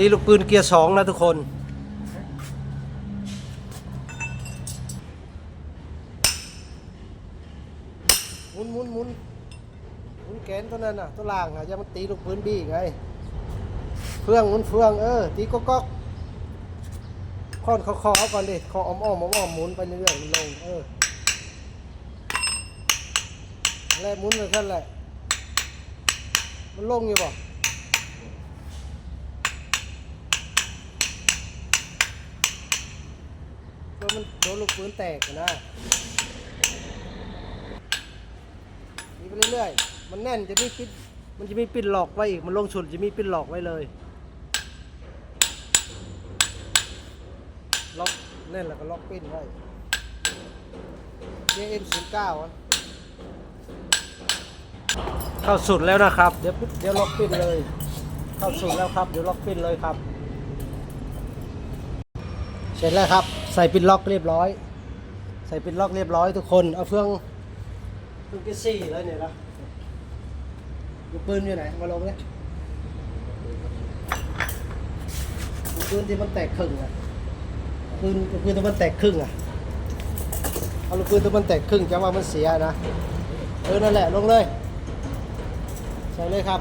ตีลูกปืนเกียร์สองนะทุกคน หมุนหมุนหมุนหมุนแกนตัวนั้นน่ะ ตัวล่างอะอย่ามันตีลูกปืนบี้ไง เฟืองหมุนเฟืองเออ ตีก๊อกก๊อกค่อนคอคอเอาก่อนดิคออ้อมอ้อมอ้อมอ้อมหมุนไปเรื่อยๆมันลงเออแล้วหมุนไปขั้นแหละมันลงอยู่ป่ะ ตัวมันโดนลูกปืนแตกนะนี่ไปเรื่อยๆ มันแน่นจะมีปิด มันจะมีปิดหลอกไว้อีก มันลงชุดจะมีปิดหลอกไว้เลยล็อกแน่นแล้วก็ล็อกปิ้นไว้เอ็มศูนย์เก้าเข้าสุดแล้วนะครับ เดี๋ยวเดี๋ยวล็อกปิ้นเลย เข้าสุดแล้วครับ เดี๋ยวล็อกปิ้นเลยครับ เสร็จแล้วครับ ใส่ปินล็อกเรียบร้อย ใส่ปินล็อกเรียบร้อยทุกคน เอาเฟืองเฟืองกยร์ซี่เลยเนี่ยนะลูกปืนอยู่ไหน มาลงเลยลูกปืนที่มันแตกครึ่งอะปืนลูกปืนที่มันแตกครึ่งอะ เอาลูกปืนที่มันแตกครึ่งจะว่ามันเสียนะ เออ นั่นแหละ ลงเลย ใส่เลยครับ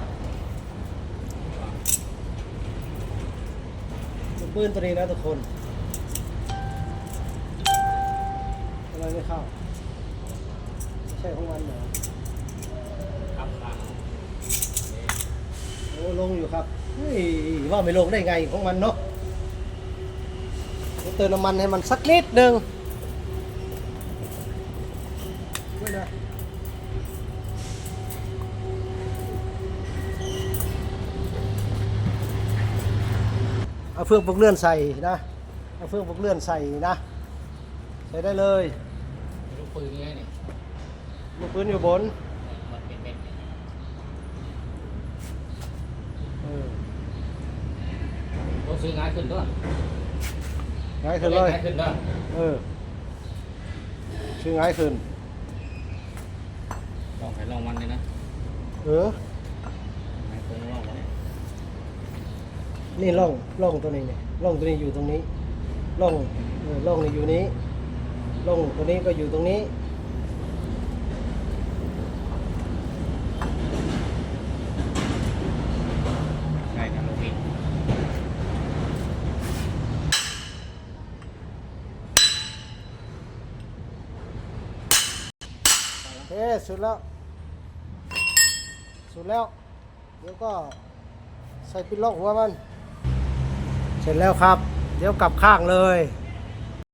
ลูกปืนตัวนี้นะทุกคน ไมไม่เข้าไม่ใช่ของมันเหรอครับครับโอ้ลงอยู่ครับเฮ้ยว่าไม่ลงได้ไงของมันเนาะเติมน้ำมันให้มันสักนิดหนึ่งด้วยนะเอาเฟืองปลุกเลื่อนใส่นะ เอาเฟืองปลุกเลื่อนใส่นะ ใส่ได้เลย ปืนไงเนี่ยลูกปืนอยู่บนมันเป็นเม็ดเนี่ยเออรถซื้อง่ายขึ้นด้วยง่ายขึ้นเลยง่ายขึ้นด้วยเออชื่อง่ายขึ้นลองให้ลองมันเลยนะเออให้คงลองมันเนี่ยนี่ร่องร่องตัวนี้เนี่ยร่องตัวนี้อยู่ตรงนี้ร่องเออร่องนี่อยู่นี้ ร่องตัวนี้ก็อยู่ตรงนี้ ใช่ครับลูกพี่เฮ้สุดแล้ว สุดแล้ว เดี๋ยวก็ใส่ปินล็อกหัวมัน เสร็จแล้วครับ เดี๋ยวกลับข้างเลย